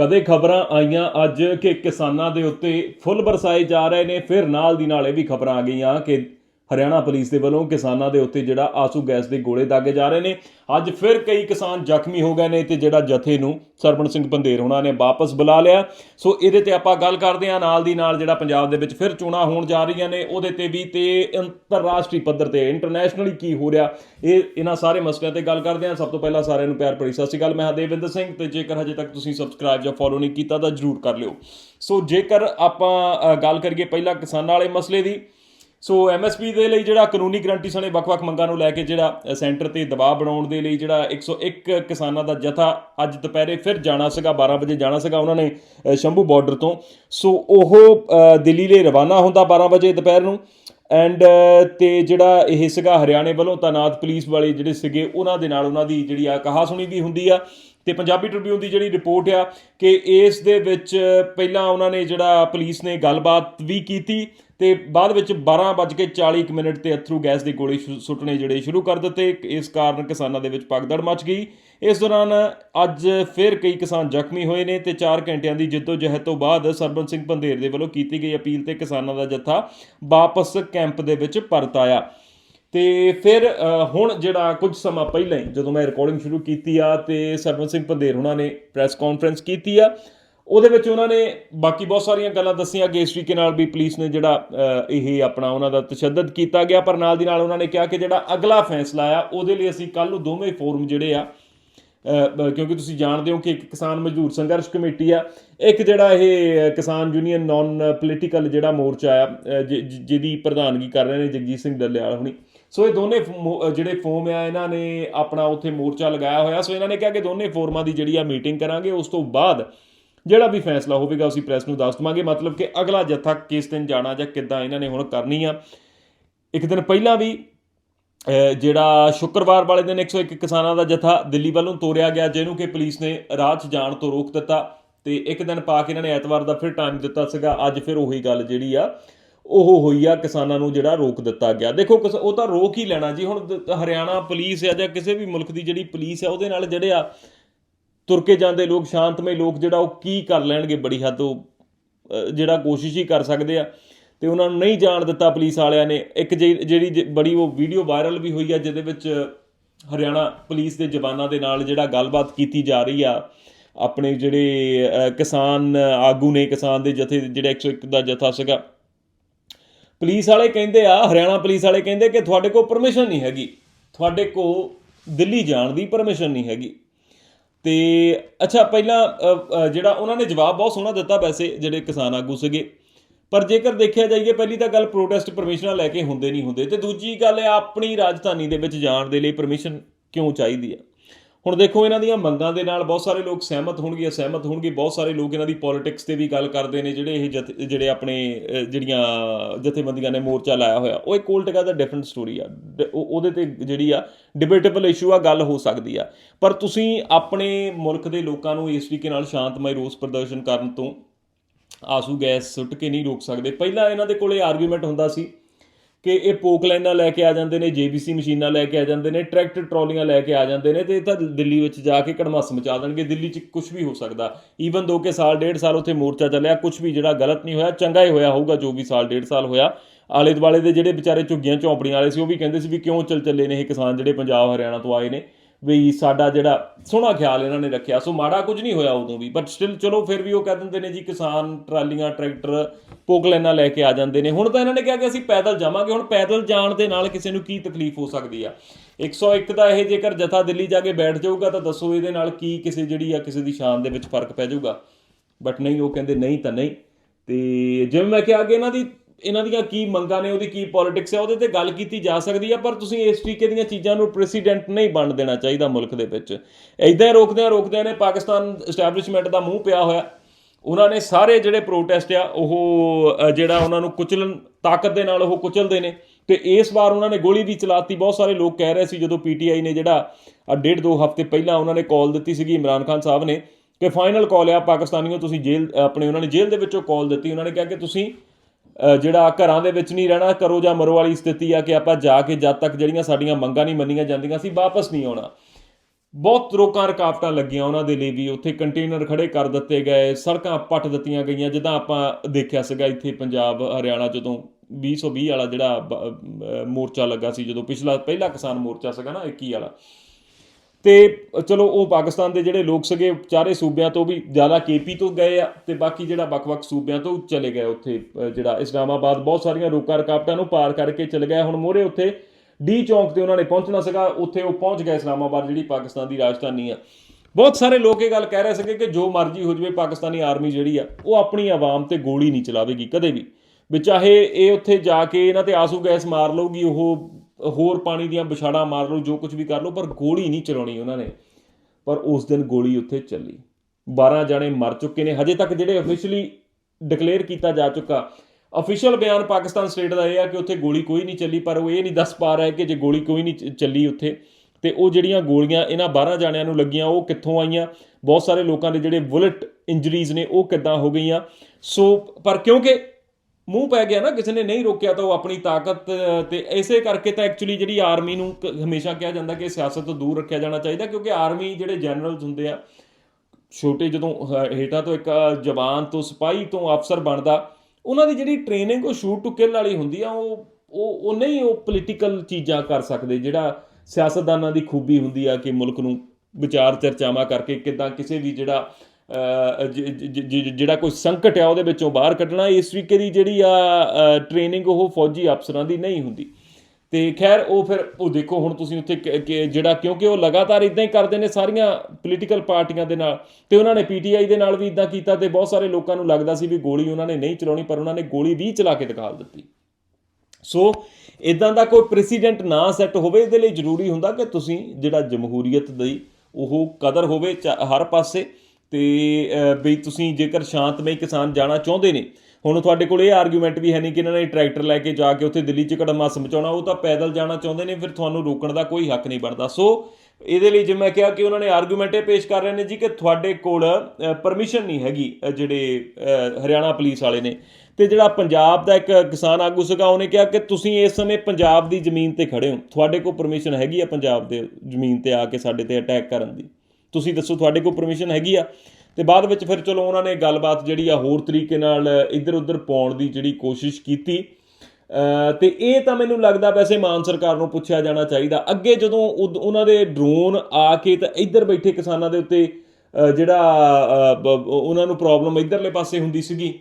ਕਦੇ ਖਬਰਾਂ ਆਈਆਂ, ਅੱਜ ਕਿ ਕਿਸਾਨਾਂ ਦੇ ਉੱਤੇ ਫੁੱਲ ਬਰਸਾਏ ਜਾ ਰਹੇ ਨੇ, ਫਿਰ ਨਾਲ ਦੀ ਨਾਲ ਇਹ ਵੀ ਖਬਰਾਂ ਆ ਗਈਆਂ ਕਿ ਹਰਿਆਣਾ ਪੁਲਿਸ ਦੇ ਵੱਲੋਂ ਕਿਸਾਨਾਂ ਦੇ ਉੱਤੇ ਜਿਹੜਾ ਆਸੂ ਗੈਸ ਦੇ ਗੋਲੇ ਦਾਗੇ ਜਾ ਰਹੇ ਨੇ। ਅੱਜ ਫਿਰ ਕਈ ਕਿਸਾਨ ਜ਼ਖਮੀ ਹੋ ਗਏ ਨੇ ਤੇ ਜਿਹੜਾ ਜਥੇ ਨੂੰ ਸਰਬਣ ਸਿੰਘ ਪੰਧੇਰ ਉਹਨਾਂ ਨੇ ਵਾਪਸ ਬੁਲਾ ਲਿਆ। ਸੋ ਇਹਦੇ ਤੇ ਆਪਾਂ ਗੱਲ ਕਰਦੇ ਹਾਂ। ਨਾਲ ਦੀ ਨਾਲ ਜਿਹੜਾ ਪੰਜਾਬ ਦੇ ਵਿੱਚ ਫਿਰ ਚੋਣਾਂ ਹੋਣ ਜਾ ਰਹੀਆਂ ਨੇ, ਉਹਦੇ ਤੇ ਵੀ ਤੇ ਅੰਤਰਰਾਸ਼ਟਰੀ ਪੱਧਰ ਤੇ ਇੰਟਰਨੈਸ਼ਨਲੀ ਕੀ ਹੋ ਰਿਹਾ, ਇਹ ਇਹਨਾਂ ਸਾਰੇ ਮਸਲਿਆਂ ਤੇ ਗੱਲ ਕਰਦੇ ਹਾਂ। ਸਭ ਤੋਂ ਪਹਿਲਾਂ ਸਾਰਿਆਂ ਨੂੰ ਪਿਆਰ ਭਰੀ ਸਤਿ ਸ਼੍ਰੀ ਅਕਾਲ। ਮੈਂ ਹਾਂ ਦੇਵਿੰਦਰ ਸਿੰਘ ਤੇ ਜੇਕਰ ਹਜੇ ਤੱਕ ਤੁਸੀਂ ਸਬਸਕ੍ਰਾਈਬ ਜਾਂ ਫੋਲੋ ਨਹੀਂ ਕੀਤਾ ਤਾਂ ਜਰੂਰ ਕਰ ਲਿਓ। ਸੋ ਜੇਕਰ ਆਪਾਂ ਗੱਲ ਕਰੀਏ ਪਹਿਲਾਂ ਕਿਸਾਨਾਂ ਵਾਲੇ ਮਸਲੇ ਦੀ ਸੋ ਐਮਐਸਪੀ ਦੇ ਲਈ ਜਿਹੜਾ ਕਾਨੂੰਨੀ ਗਰੰਟੀ ਸਣੇ ਵੱਖ-ਵੱਖ ਮੰਗਾਂ ਨੂੰ ਲੈ ਕੇ ਜਿਹੜਾ ਸੈਂਟਰ ਤੇ ਦਬਾਅ ਬਣਾਉਣ ਦੇ ਲਈ ਜਿਹੜਾ 101 ਕਿਸਾਨਾਂ ਦਾ ਜਥਾ ਅੱਜ ਦੁਪਹਿਰੇ ਫਿਰ ਜਾਣਾ ਸੀਗਾ 12 ਵਜੇ ਜਾਣਾ ਸੀਗਾ ਉਹਨਾਂ ਨੇ ਸ਼ੰਭੂ ਬਾਰਡਰ ਤੋਂ। ਸੋ ਉਹ ਦਿੱਲੀ ਲਈ ਰਵਾਨਾ ਹੁੰਦਾ 12 ਵਜੇ ਦੁਪਹਿਰ ਨੂੰ ਐਂਡ ਤੇ ਜਿਹੜਾ ਇਹ ਸੀਗਾ ਹਰਿਆਣੇ ਵੱਲੋਂ ਤਾਨਾਤ ਪੁਲਿਸ ਵਾਲੇ ਜਿਹੜੇ ਸੀਗੇ, ਉਹਨਾਂ ਦੇ ਨਾਲ ਉਹਨਾਂ ਦੀ ਜਿਹੜੀ ਆ ਕਹਾ ਸੁਣੀ ਵੀ ਹੁੰਦੀ ਆ। ਤੇ ਪੰਜਾਬੀ ਟ੍ਰਿਬਿਊਨ ਦੀ ਜਿਹੜੀ ਰਿਪੋਰਟ ਆ ਕਿ ਇਸ ਦੇ ਵਿੱਚ ਪਹਿਲਾਂ ਉਹਨਾਂ ਨੇ ਜਿਹੜਾ ਪੁਲਿਸ ਨੇ ਗੱਲਬਾਤ ਵੀ ਕੀਤੀ ਤੇ ਬਾਅਦ ਵਿੱਚ 12:40 ਕੁ ਮਿੰਟ ਤੇ ਅਥਰੂ ਗੈਸ ਦੀ ਗੋਲੀ ਸ਼ੁ- ਸੁੱਟਣੇ ਜਿਹੜੇ ਸ਼ੁਰੂ ਕਰ ਦਿੱਤੇ। ਇਸ ਕਾਰਨ ਕਿਸਾਨਾਂ ਦੇ ਵਿੱਚ ਭਗਦੜ ਮਚ ਗਈ। ਇਸ ਦੌਰਾਨ ਅੱਜ ਫਿਰ ਕਈ ਕਿਸਾਨ ਜ਼ਖਮੀ ਹੋਏ ਨੇ ਤੇ 4 ਘੰਟਿਆਂ ਦੀ ਜਿੱਦੋ-ਜਹਿਦ ਤੋਂ ਬਾਅਦ ਸਰਬਨ ਸਿੰਘ ਪੰਧੇਰ ਦੇ ਵੱਲੋਂ ਕੀਤੀ ਗਈ ਅਪੀਲ ਤੇ ਕਿਸਾਨਾਂ ਦਾ ਜੱਥਾ ਵਾਪਸ ਕੈਂਪ ਦੇ ਵਿੱਚ ਪਰਤ ਆਇਆ। ਤੇ ਫਿਰ ਹੁਣ ਜਿਹੜਾ ਕੁਝ ਸਮਾਂ ਪਹਿਲਾਂ ਹੀ ਜਦੋਂ ਮੈਂ ਰਿਕਾਰਡਿੰਗ ਸ਼ੁਰੂ ਕੀਤੀ ਆ ਤੇ ਸਰਵਨ ਸਿੰਘ ਪੰਧੇਰ ਉਹਨਾਂ ਨੇ ਪ੍ਰੈਸ ਕਾਨਫਰੰਸ ਕੀਤੀ ਆ, ਉਹਦੇ ਵਿੱਚ ਉਹਨਾਂ ਨੇ ਬਾਕੀ ਬਹੁਤ ਸਾਰੀਆਂ ਗੱਲਾਂ ਦੱਸੀਆਂ ਕਿ ਇਸ ਤਰੀਕੇ ਨਾਲ ਵੀ ਪੁਲਿਸ ਨੇ ਜਿਹੜਾ ਇਹ ਆਪਣਾ ਉਹਨਾਂ ਦਾ ਤਸ਼ੱਦਦ ਕੀਤਾ ਗਿਆ, ਪਰ ਨਾਲ ਦੀ ਨਾਲ ਉਹਨਾਂ ਨੇ ਕਿਹਾ ਕਿ ਜਿਹੜਾ ਅਗਲਾ ਫੈਸਲਾ ਆ, ਉਹਦੇ ਲਈ ਅਸੀਂ ਕੱਲ ਨੂੰ ਦੋਵੇਂ ਫੋਰਮ ਜਿਹੜੇ ਆ ਕਿਉਂਕਿ ਤੁਸੀਂ ਜਾਣਦੇ ਹੋ ਕਿ ਇੱਕ ਕਿਸਾਨ ਮਜ਼ਦੂਰ ਸੰਘਰਸ਼ ਕਮੇਟੀ ਆ, ਇੱਕ ਜਿਹੜਾ ਇਹ ਕਿਸਾਨ ਯੂਨੀਅਨ ਨਾਨ ਪੋਲੀਟੀਕਲ ਜਿਹੜਾ ਮੋਰਚਾ ਆ ਜਿ- ਜਿਹਦੀ ਪ੍ਰਧਾਨਗੀ ਕਰ ਰਹੇ ਨੇ ਜਗਜੀਤ ਸਿੰਘ ਦੱਲੇਵਾਲ ਹੁਣੀ। ਸੋ ਇਹ ਦੋਨੇ ਜਿਹੜੇ ਫੋਰਮ ਆ, ਇਹਨਾਂ ਨੇ ਆਪਣਾ ਉੱਥੇ ਮੋਰਚਾ ਲਗਾਇਆ ਹੋਇਆ। ਸੋ ਇਹਨਾਂ ਨੇ ਕਿਹਾ ਕਿ ਦੋਨੇ ਫੋਰਮਾਂ ਦੀ ਜਿਹੜੀ ਆ ਮੀਟਿੰਗ ਕਰਾਂਗੇ, ਉਸ ਤੋਂ ਬਾਅਦ ਜਿਹੜਾ ਵੀ ਫੈਸਲਾ ਹੋਵੇਗਾ, ਅਸੀਂ ਪ੍ਰੈਸ ਨੂੰ ਦੱਸ ਦਵਾਂਗੇ। ਮਤਲਬ ਕਿ ਅਗਲਾ ਜੱਥਾ ਕਿਸ ਦਿਨ ਜਾਣਾ ਜਾਂ ਕਿੱਦਾਂ ਇਹਨਾਂ ਨੇ ਹੁਣ ਕਰਨੀ ਆ। ਇੱਕ ਦਿਨ ਪਹਿਲਾਂ ਵੀ ਜਿਹੜਾ ਸ਼ੁੱਕਰਵਾਰ ਵਾਲੇ ਦਿਨ 101 ਕਿਸਾਨਾਂ ਦਾ ਜਥਾ ਦਿੱਲੀ ਵੱਲੋਂ ਤੋਰਿਆ ਗਿਆ, ਜਿਹਨੂੰ ਕਿ ਪੁਲਿਸ ਨੇ ਰਾਹ 'ਚ ਜਾਣ ਤੋਂ ਰੋਕ ਦਿੱਤਾ। ਤੇ ਇੱਕ ਦਿਨ ਪਾ ਕੇ ਇਹਨਾਂ ਨੇ ਐਤਵਾਰ ਦਾ ਫਿਰ ਟਾਈਮ ਦਿੱਤਾ ਸੀਗਾ। ਅੱਜ ਫਿਰ ਉਹੀ ਗੱਲ ਜਿਹੜੀ ਆ ਉਹ ਹੋਈ ਆ ਕਿਸਾਨਾਂ ਨੂੰ ਜਿਹੜਾ ਰੋਕ ਦਿੱਤਾ ਗਿਆ। ਦੇਖੋ, ਕਿਸ- ਉਹ ਤਾਂ ਰੋਕ ਹੀ ਲੈਣਾ ਜੀ। ਹੁਣ ਹਰਿਆਣਾ ਪੁਲਿਸ ਆ ਜਾਂ ਕਿਸੇ ਵੀ ਮੁਲਕ ਦੀ ਜਿਹੜੀ ਪੁਲਿਸ ਆ, ਉਹਦੇ ਨਾਲ ਜਿਹੜੇ ਆ ਤੁਰ ਕੇ ਜਾਂਦੇ ਲੋਕ, ਸ਼ਾਂਤਮਈ ਲੋਕ ਜਿਹੜਾ ਉਹ ਕੀ ਕਰ ਲੈਣਗੇ ਬੜੀ ਹੱਦ ਉਹ ਜਿਹੜਾ ਕੋਸ਼ਿਸ਼ ਹੀ ਕਰ ਸਕਦੇ ਆ। ਤੇ ਉਹਨਾਂ ਨੂੰ ਨਹੀਂ ਜਾਣ ਦਿੱਤਾ ਪੁਲਿਸ ਵਾਲਿਆਂ ਨੇ। ਇੱਕ ਜੇ- ਜਿਹੜੀ ਜ- ਬੜੀ ਉਹ ਵੀਡੀਓ ਵਾਇਰਲ ਵੀ ਹੋਈ ਆ, ਜਿਹਦੇ ਵਿੱਚ ਹਰਿਆਣਾ ਪੁਲਿਸ ਦੇ ਜਵਾਨਾਂ ਦੇ ਨਾਲ ਜਿਹੜਾ ਗੱਲਬਾਤ ਕੀਤੀ ਜਾ ਰਹੀ ਆ, ਆਪਣੇ ਜਿਹੜੇ ਕਿਸਾਨ ਆਗੂ ਨੇ, ਕਿਸਾਨ ਦੇ ਜਥੇ, ਜਿਹੜਾ 101 ਦਾ ਜਥਾ ਸੀਗਾ ਪੁਲਿਸ ਵਾਲੇ ਕਹਿੰਦੇ ਆ, ਹਰਿਆਣਾ ਪੁਲਿਸ ਵਾਲੇ ਕਹਿੰਦੇ ਕਿ ਤੁਹਾਡੇ ਕੋਲ ਪਰਮਿਸ਼ਨ ਨਹੀਂ ਹੈਗੀ। ਤੁਹਾਡੇ ਕੋਲ ਦਿੱਲੀ ਜਾਣ ਦੀ ਪਰਮਿਸ਼ਨ ਨਹੀਂ ਹੈਗੀ। ਤੇ ਅੱਛਾ, ਪਹਿਲਾਂ ਜਿਹੜਾ ਉਹਨਾਂ ਨੇ ਜਵਾਬ ਬਹੁਤ ਸੋਹਣਾ ਦਿੱਤਾ ਵੈਸੇ, ਜਿਹੜੇ ਕਿਸਾਨ ਆਗੂ ਸੀਗੇ। ਪਰ ਜੇਕਰ ਦੇਖਿਆ ਜਾਈਏ, ਪਹਿਲੀ ਤਾਂ ਗੱਲ ਪ੍ਰੋਟੈਸਟ ਪਰਮਿਸ਼ਨਾਂ ਲੈ ਕੇ ਹੁੰਦੇ ਨਹੀਂ ਹੁੰਦੇ। ਤੇ ਦੂਜੀ ਗੱਲ ਹੈ ਆਪਣੀ ਰਾਜਧਾਨੀ ਦੇ ਵਿੱਚ ਜਾਣ ਦੇ ਲਈ ਪਰਮਿਸ਼ਨ ਕਿਉਂ ਚਾਹੀਦੀ ਹੈ ਹੁਣ ਦੇਖੋ ਇਹਨਾਂ ਦੀਆਂ ਮੰਗਾਂ ਦੇ ਨਾਲ ਬਹੁਤ ਸਾਰੇ ਲੋਕ ਸਹਿਮਤ ਹੋਣਗੇ, ਅਸਹਿਮਤ ਹੋਣਗੇ। ਬਹੁਤ ਸਾਰੇ ਲੋਕ ਇਹਨਾਂ ਦੀ ਪੋਲਿਟਿਕਸ ਤੇ ਵੀ ਗੱਲ ਕਰਦੇ ਨੇ, ਜਿਹੜੇ ਇਹ ਜਥੇ- ਜਿਹੜੇ ਆਪਣੇ ਜਿਹੜੀਆਂ ਜਥੇਬੰਦੀਆਂ ਨੇ ਮੋਰਚਾ ਲਾਇਆ ਹੋਇਆ, ਉਹ ਇੱਕ ਉਲਟ ਦਾ ਡਿਫਰੈਂਟ ਸਟੋਰੀ ਆ। ਡ- ਉਹਦੇ ਤੇ ਜਿਹੜੀ ਆ ਡਿਬੇਟੇਬਲ ਇਸ਼ੂ ਆ, ਗੱਲ ਹੋ ਸਕਦੀ ਆ। ਪਰ ਤੁਸੀਂ ਆਪਣੇ ਮੁਲਕ ਦੇ ਲੋਕਾਂ ਨੂੰ ਇਸ ਤਰੀਕੇ ਨਾਲ ਸ਼ਾਂਤਮਈ ਰੋਸ ਪ੍ਰਦਰਸ਼ਨ ਕਰਨ ਤੋਂ ਆਸੂ ਗੈਸ ਸੁੱਟ ਕੇ ਨਹੀਂ ਰੋਕ ਸਕਦੇ। ਪਹਿਲਾਂ ਇਹਨਾਂ ਦੇ ਕੋਲੇ ਆਰਗੂਮੈਂਟ ਹੁੰਦਾ ਸੀ ਕਿ ਇਹ ਪੋਕ ਲਾਈਨਾਂ ਲੈ ਕੇ ਆ ਜਾਂਦੇ ਨੇ, ਜੀਬੀਸੀ ਮਸ਼ੀਨਾਂ ਲੈ ਕੇ ਆ ਜਾਂਦੇ ਨੇ, ਟਰੈਕਟਰ ਟਰਾਲੀਆਂ ਲੈ ਕੇ ਆ ਜਾਂਦੇ ਨੇ ਤੇ ਇਹ ਤਾਂ ਦਿੱਲੀ ਵਿੱਚ ਜਾ ਕੇ ਕੜਮੱਸ ਮਚਾ ਦੇਣਗੇ। ਦਿੱਲੀ 'ਚ ਕੁਝ ਵੀ ਹੋ ਸਕਦਾ। ਈਵਨ ਦੋ ਕੇ ਸਾਲ, ਡੇਢ ਸਾਲ ਉੱਥੇ ਮੋਰਚਾ ਚੱਲਿਆ ਕੁਝ ਵੀ ਜਿਹੜਾ ਗਲਤ ਨਹੀਂ ਹੋਇਆ, ਚੰਗਾ ਹੀ ਹੋਇਆ ਹੋਊਗਾ ਜੋ ਵੀ ਸਾਲ, ਡੇਢ ਸਾਲ ਹੋਇਆ। ਆਲੇ ਦੁਆਲੇ ਦੇ ਜਿਹੜੇ ਵਿਚਾਰੇ ਝੁੱਗੀਆਂ ਝੌਂਪੜੀਆਂ ਵਾਲੇ ਸੀ, ਉਹ ਵੀ ਕਹਿੰਦੇ ਸੀ ਵੀ ਕਿਉਂ ਚੱਲ ਚੱਲੇ ਨੇ ਇਹ ਕਿਸਾਨ ਜਿਹੜੇ ਪੰਜਾਬ, ਹਰਿਆਣਾ ਤੋਂ ਆਏ ਨੇ। ਵੀ ਸਾਡਾ ਜਿਹੜਾ ਸੋਹਣਾ ਖਿਆਲ ਇਹਨਾਂ ਨੇ ਰੱਖਿਆ। ਸੋ ਮਾੜਾ ਕੁਝ ਨਹੀਂ ਹੋਇਆ ਉਦੋਂ ਵੀ ਬਟ ਸਟਿਲ ਚਲੋ ਫਿਰ ਵੀ ਉਹ ਕਹਿ ਦਿੰਦੇ ਨੇ ਜੀ, ਕਿਸਾਨ ਟਰਾਲੀਆਂ, ਟਰੈਕਟਰ ਪੋਕ ਲਾਈਨਾਂ ਲੈ ਕੇ ਆ ਜਾਂਦੇ ਨੇ। ਹੁਣ ਤਾਂ ਇਹਨਾਂ ਨੇ ਕਿਹਾ ਕਿ ਅਸੀਂ ਪੈਦਲ ਜਾਵਾਂਗੇ, ਹੁਣ ਪੈਦਲ ਜਾਣ ਦੇ ਨਾਲ ਕਿਸੇ ਨੂੰ ਕੀ ਤਕਲੀਫ ਹੋ ਸਕਦੀ ਆ? 101 ਦਾ ਇਹ ਜੇਕਰ ਜਥਾ ਦਿੱਲੀ ਜਾ ਕੇ ਬੈਠ ਜਾਊਗਾ ਤਾਂ ਦੱਸੋ ਇਹਦੇ ਨਾਲ ਕੀ ਕਿਸੇ ਜਿਹੜੀ ਆ ਕਿਸੇ ਦੀ ਸ਼ਾਨ ਦੇ ਵਿੱਚ ਫ਼ਰਕ ਪੈ ਜਾਊਗਾ। ਬਟ ਨਹੀਂ, ਉਹ ਕਹਿੰਦੇ ਨਹੀਂ ਤਾਂ ਨਹੀਂ। ਤੇ ਜਿਵੇਂ ਮੈਂ ਕਿਹਾ ਕਿ ਇਹਨਾਂ ਦੀ ਇਹਨਾਂ ਦੀਆਂ ਕੀ ਮੰਗਾਂ ਨੇ, ਉਹਦੀ ਕੀ ਪੋਲਿਟਿਕਸ ਹੈ, ਉਹਦੇ ਤੇ ਗੱਲ ਕੀਤੀ ਜਾ ਸਕਦੀ ਹੈ, ਪਰ ਤੁਸੀਂ ਇਸ ਤਰੀਕੇ ਦੀਆਂ ਚੀਜ਼ਾਂ ਨੂੰ ਪ੍ਰੈਸੀਡੈਂਟ ਨਹੀਂ ਬਣ ਦੇਣਾ ਚਾਹੀਦਾ ਮੁਲਕ ਦੇ ਵਿੱਚ। ਇਦਾਂ ਹੀ ਰੋਕਦਿਆਂ ਰੋਕਦਿਆਂ ਨੇ ਪਾਕਿਸਤਾਨ ਐਸਟੈਬਲਿਸ਼ਮੈਂਟ ਦਾ ਮੂੰਹ ਪਿਆ ਹੋਇਆ। ਉਹਨਾਂ ਨੇ ਸਾਰੇ ਜਿਹੜੇ ਪ੍ਰੋਟੈਸਟ ਆ, ਉਹ ਜਿਹੜਾ ਉਹਨਾਂ ਨੂੰ ਕੁਚਲਣ, ਤਾਕਤ ਦੇ ਨਾਲ ਉਹ ਕੁਚਲਦੇ ਨੇ। ਤੇ ਇਸ ਵਾਰ ਉਹਨਾਂ ਨੇ ਗੋਲੀ ਵੀ ਚਲਾਤੀ। ਬਹੁਤ ਸਾਰੇ ਲੋਕ ਕਹਿ ਰਹੇ ਸੀ, ਜਦੋਂ ਪੀਟੀਆਈ ਨੇ ਜਿਹੜਾ ਡੇਢ ਦੋ ਹਫ਼ਤੇ ਪਹਿਲਾਂ ਉਹਨਾਂ ਨੇ ਕਾਲ ਦਿੱਤੀ ਸੀਗੀ, ਇਮਰਾਨ ਖਾਨ ਸਾਹਿਬ ਨੇ, ਕਿ ਫਾਈਨਲ ਕਾਲ ਆ, ਪਾਕਿਸਤਾਨੀਓ ਤੁਸੀਂ ਜੇਲ੍ਹ, ਆਪਣੇ ਉਹਨਾਂ ਨੇ ਜੇਲ੍ਹ ਦੇ ਵਿੱਚੋਂ ਕਾਲ ਦਿੱਤੀ। ਉਹਨਾਂ ਨੇ ਕਿਹਾ ਕਿ ਤੁਸੀਂ ਜਿਹੜਾ ਘਰਾਂ ਦੇ ਵਿੱਚ ਨਹੀਂ ਰਹਿਣਾ ਕਰੋ ਜਾਂ ਮਰੋ ਵਾਲੀ ਸਥਿਤੀ ਆ ਕਿ ਆਪਾਂ ਜਾ ਕੇ ਜਦ ਤੱਕ ਜਿਹੜੀਆਂ ਸਾਡੀਆਂ ਮੰਗਾਂ ਨਹੀਂ ਮੰਨੀਆਂ ਜਾਂਦੀਆਂ ਸੀ, ਵਾਪਸ ਨਹੀਂ ਆਉਣਾ। ਬਹੁਤ ਰੋਕਾਂ ਰੁਕਾਵਟਾਂ ਲੱਗੀਆਂ ਉਹਨਾਂ ਦੇ ਲਈ ਵੀ, ਉੱਥੇ ਕੰਟੇਨਰ ਖੜੇ ਕਰ ਦਿੱਤੇ ਗਏ, ਸੜਕਾਂ ਪੱਟ ਦਿੱਤੀਆਂ ਗਈਆਂ, ਜਿੱਦਾਂ ਆਪਾਂ ਦੇਖਿਆ ਸੀਗਾ ਇੱਥੇ ਪੰਜਾਬ, ਹਰਿਆਣਾ ਜਦੋਂ 2020 ਵਾਲਾ ਜਿਹੜਾ ਮੋਰਚਾ ਲੱਗਾ ਸੀ, ਜਦੋਂ ਪਿਛਲਾ, ਪਹਿਲਾ ਕਿਸਾਨ ਮੋਰਚਾ ਸੀਗਾ ਨਾ 21 ਵਾਲਾ ਤੇ ਚਲੋ ਉਹ ਪਾਕਿਸਤਾਨ ਦੇ ਜਿਹੜੇ ਲੋਕ ਸੀਗੇ, ਚਾਰੇ ਸੂਬਿਆਂ ਤੋਂ ਵੀ ਜ਼ਿਆਦਾ ਕੇਪੀ ਤੋਂ ਗਏ ਆ ਤੇ ਬਾਕੀ ਜਿਹੜਾ ਵੱਖ-ਵੱਖ ਸੂਬਿਆਂ ਤੋਂ ਚਲੇ ਗਏ ਉੱਥੇ ਜਿਹੜਾ ਇਸਲਾਮਾਬਾਦ, ਬਹੁਤ ਸਾਰੀਆਂ ਰੋਕਾਂ ਰਕਾਵਟਾਂ ਨੂੰ ਪਾਰ ਕਰਕੇ ਚਲੇ ਗਏ। ਹੁਣ ਮੋਰੇ ਉੱਥੇ ਡੀ ਚੌਂਕ ਤੇ ਉਹਨਾਂ ਨੇ ਪਹੁੰਚਣਾ ਸੀਗਾ, ਉੱਥੇ ਉਹ ਪਹੁੰਚ ਗਏ ਇਸਲਾਮਾਬਾਦ, ਜਿਹੜੀ ਪਾਕਿਸਤਾਨ ਦੀ ਰਾਜਧਾਨੀ ਆ। ਬਹੁਤ ਸਾਰੇ ਲੋਕ ਇਹ ਗੱਲ ਕਹਿ ਰਹੇ ਸੀਗੇ ਕਿ ਜੋ ਮਰਜ਼ੀ ਹੋ ਜਵੇ, ਪਾਕਿਸਤਾਨੀ ਆਰਮੀ ਜਿਹੜੀ ਆ, ਉਹ ਆਪਣੀ ਆਵਾਮ ਤੇ ਗੋਲੀ ਨਹੀਂ ਚਲਾਵੇਗੀ ਕਦੇ ਵੀ। ਵੀ ਚਾਹੇ ਇਹ ਉੱਥੇ ਜਾ ਕੇ ਇਹਨਾਂ ਤੇ ਆਸੂ ਗੈਸ ਮਾਰ ਲਊਗੀ, ਉਹ ਹੋਰ ਪਾਣੀ ਦੀਆਂ ਵਿਛਾੜਾਂ ਮਾਰ ਲਊ ਜੋ ਕੁਝ ਵੀ ਕਰ ਲਊ ਪਰ ਗੋਲੀ ਨਹੀਂ ਚਲਾਉਣੀ ਉਹਨਾਂ ਨੇ। ਪਰ ਉਸ ਦਿਨ ਗੋਲੀ ਉੱਥੇ ਚੱਲੀ। 12 ਜਾਣੇ ਮਰ ਚੁੱਕੇ ਨੇ। ਹਜੇ ਤੱਕ ਜਿਹੜੇ ਅਫੀਸ਼ੀਅਲੀ ਡਿਕਲੇਅਰ ਕੀਤਾ ਜਾ ਚੁੱਕਾ ਅਫੀਸ਼ੀਅਲ ਬਿਆਨ ਪਾਕਿਸਤਾਨ ਸਟੇਟ ਦਾ ਇਹ ਆ ਕਿ ਉੱਥੇ ਗੋਲੀ ਕੋਈ ਨਹੀਂ ਚੱਲੀ, ਪਰ ਉਹ ਇਹ ਨਹੀਂ ਦੱਸ ਪਾ ਰਿਹਾ ਕਿ ਜੇ ਗੋਲੀ ਕੋਈ ਨਹੀਂ ਚੱਲੀ ਉੱਥੇ, ਤੇ ਉਹ ਜਿਹੜੀਆਂ ਗੋਲੀਆਂ ਇਹਨਾਂ 12 ਜਣਿਆਂ ਨੂੰ ਲੱਗੀਆਂ, ਉਹ ਕਿੱਥੋਂ ਆਈਆਂ? ਬਹੁਤ ਸਾਰੇ ਲੋਕਾਂ ਦੇ ਜਿਹੜੇ ਬੁਲਟ ਇੰਜਰੀਜ਼ ਨੇ, ਉਹ ਕਿੱਦਾਂ ਹੋ ਗਈਆਂ? ਸੋ, ਪਰ ਕਿਉਂਕਿ ਮੂੰਹ ਪੈ ਗਿਆ ਨਾ ਕਿਸੇ ਨੇ ਨਹੀਂ ਰੋਕਿਆ ਤਾਂ ਉਹ ਆਪਣੀ ਤਾਕਤ ਅ, ਤੇ ਇਸੇ ਕਰਕੇ ਤਾਂ ਐਕਚੁਅਲੀ ਜਿਹੜੀ ਆਰਮੀ ਨੂੰ ਕ- ਹਮੇਸ਼ਾ ਕਿਹਾ ਜਾਂਦਾ ਕਿ ਸਿਆਸਤ ਤੋਂ ਦੂਰ ਰੱਖਿਆ ਜਾਣਾ ਚਾਹੀਦਾ ਕਿਉਂਕਿ ਆਰਮੀ ਜਿਹੜੇ ਜਨਰਲਸ ਹੁੰਦੇ ਆ ਛੋਟੇ ਜਦੋਂ ਹ- ਹੇਠਾਂ ਤੋਂ ਇੱਕ ਜਵਾਨ ਤੋਂ ਸਿਪਾਹੀ ਤੋਂ ਅਫਸਰ ਬਣਦਾ ਉਹਨਾਂ ਦੀ ਜਿਹੜੀ ਟ੍ਰੇਨਿੰਗ ਉਹ ਸ਼ੂਟ ਟੂ ਕਿਲ ਵਾਲੀ ਹੁੰਦੀ ਆ ਉਹ ਉਹ ਉਹ ਨਹੀਂ ਉਹ ਪੋਲੀਟੀਕਲ ਚੀਜ਼ਾਂ ਕਰ ਸਕਦੇ ਜਿਹੜਾ ਸਿਆਸਤਦਾਨਾਂ ਦੀ ਖੂਬੀ ਹੁੰਦੀ ਆ ਕਿ ਮੁਲਕ ਨੂੰ ਵਿਚਾਰ ਚਰਚਾਵਾਂ ਕਰਕੇ ਕਿਦਾਂ ਕਿਸੇ ਵੀ ਜਿਹੜਾ ਜਿਹੜਾ ਕੋਈ ਸੰਕਟ ਆ ਉਹਦੇ ਵਿੱਚੋਂ ਬਾਹਰ ਕੱਢਣਾ, ਇਸ ਤਰੀਕੇ ਦੀ ਜਿਹੜੀ ਆ ਟ੍ਰੇਨਿੰਗ ਉਹ ਫੌਜੀ ਅਫਸਰਾਂ ਦੀ ਨਹੀਂ ਹੁੰਦੀ। ਤੇ ਖੈਰ, ਉਹ ਫਿਰ, ਉਹ ਦੇਖੋ, ਹੁਣ ਤੁਸੀਂ ਉੱਥੇ ਜਿਹੜਾ, ਕਿਉਂਕਿ ਉਹ ਲਗਾਤਾਰ ਇਦਾਂ ਹੀ ਕਰਦੇ ਨੇ ਸਾਰੀਆਂ ਪੋਲੀਟੀਕਲ ਪਾਰਟੀਆਂ ਦੇ ਨਾਲ, ਤੇ ਉਹਨਾਂ ਨੇ ਪੀਟੀਆਈ ਦੇ ਨਾਲ ਵੀ ਇਦਾਂ ਕੀਤਾ ਤੇ ਬਹੁਤ ਸਾਰੇ ਲੋਕਾਂ ਨੂੰ ਲੱਗਦਾ ਸੀ ਵੀ ਗੋਲੀ ਉਹਨਾਂ ਨੇ ਨਹੀਂ ਚਲਾਉਣੀ, ਪਰ ਉਹਨਾਂ ਨੇ ਗੋਲੀ ਵੀ ਚਲਾ ਕੇ ਦਿਖਾ ਦਿੱਤੀ। ਸੋ ਇਦਾਂ ਦਾ ਕੋਈ ਪ੍ਰੈਸੀਡੈਂਟ ਨਾ ਸੈੱਟ ਹੋਵੇ, ਇਹਦੇ ਲਈ ਜ਼ਰੂਰੀ ਹੁੰਦਾ ਕਿ ਤੁਸੀਂ ਜਿਹੜਾ ਜਮਹੂਰੀਅਤ ਦੀ ਉਹ ਕਦਰ ਹੋਵੇ, ਚਾ- ਹਰ ਪਾਸੇ। ਤੇ ਅਹ, ਵੀ ਤੁਸੀਂ ਜੇਕਰ ਸ਼ਾਂਤਮਈ ਕਿਸਾਨ ਜਾਣਾ ਚਾਹੁੰਦੇ ਨੇ ਹੁਣ ਤੁਹਾਡੇ ਕੋਲ ਇਹ ਆਰਗੂਮੈਂਟ ਵੀ ਹੈ ਨਹੀਂ ਕਿ ਇਹਨਾਂ ਨੇ ਟਰੈਕਟਰ ਲੈ ਕੇ ਜਾ ਕੇ ਉੱਥੇ ਦਿੱਲੀ 'ਚ ਕੜਮਾਸ ਮਚਾਉਣਾ ਉਹ ਤਾਂ ਪੈਦਲ ਜਾਣਾ ਚਾਹੁੰਦੇ ਨੇ ਫਿਰ ਤੁਹਾਨੂੰ ਰੋਕਣ ਦਾ ਕੋਈ ਹੱਕ ਨਹੀਂ ਬਣਦਾ। ਸੋ ਇਹਦੇ ਲਈ ਜੇ ਮੈਂ ਕਿਹਾ ਕਿ ਉਹਨਾਂ ਨੇ ਆਰਗੂਮੈਂਟ ਇਹ ਪੇਸ਼ ਕਰ ਰਹੇ ਨੇ ਜੀ ਕਿ ਤੁਹਾਡੇ ਕੋਲ ਪਰਮਿਸ਼ਨ ਨਹੀਂ ਹੈਗੀ ਜਿਹੜੇ ਹਰਿਆਣਾ ਪੁਲਿਸ ਵਾਲੇ ਨੇ। ਤੇ ਜਿਹੜਾ ਪੰਜਾਬ ਦਾ ਇੱਕ ਕਿਸਾਨ ਆਗੂ ਸੀਗਾ ਉਹਨੇ ਕਿਹਾ ਕਿ ਤੁਸੀਂ ਇਸ ਸਮੇਂ ਪੰਜਾਬ ਦੀ ਜ਼ਮੀਨ ਤੇ ਖੜੇ ਹੋ। ਤੁਹਾਡੇ ਕੋਲ ਪਰਮਿਸ਼ਨ ਹੈਗੀ ਆ ਪੰਜਾਬ ਦੇ ਜ਼ਮੀਨ ਤੇ ਆ ਕੇ ਸਾਡੇ ਤੇ ਅਟੈਕ ਕਰਨ ਦੀ? ਤੁਸੀਂ ਦੱਸੋ ਤੁਹਾਡੇ ਕੋਲ ਪਰਮਿਸ਼ਨ ਹੈਗੀ ਆ? ਤੇ ਬਾਅਦ ਵਿੱਚ ਫਿਰ ਚਲੋ ਉਹਨਾਂ ਨੇ ਗੱਲਬਾਤ ਜਿਹੜੀ ਆ ਹੋਰ ਤਰੀਕੇ ਨਾਲ ਇੱਧਰ ਉੱਧਰ ਪਾਉਣ ਦੀ ਜਿਹੜੀ ਕੋਸ਼ਿਸ਼ ਕੀਤੀ। ਅ, ਤੇ ਇਹ ਤਾਂ ਮੈਨੂੰ ਲੱਗਦਾ ਵੈਸੇ ਮਾਨ ਸਰਕਾਰ ਨੂੰ ਪੁੱਛਿਆ ਜਾਣਾ ਚਾਹੀਦਾ। ਅੱਗੇ ਜਦੋਂ ਉਦ- ਉਹਨਾਂ ਦੇ ਡਰੋਨ ਆ ਕੇ ਤਾਂ ਇੱਧਰ ਬੈਠੇ ਕਿਸਾਨਾਂ ਦੇ ਉੱਤੇ ਜਿਹੜਾ ਉਹਨਾਂ ਨੂੰ ਪ੍ਰੋਬਲਮ ਇੱਧਰਲੇ ਪਾਸੇ ਹੁੰਦੀ ਸੀਗੀ।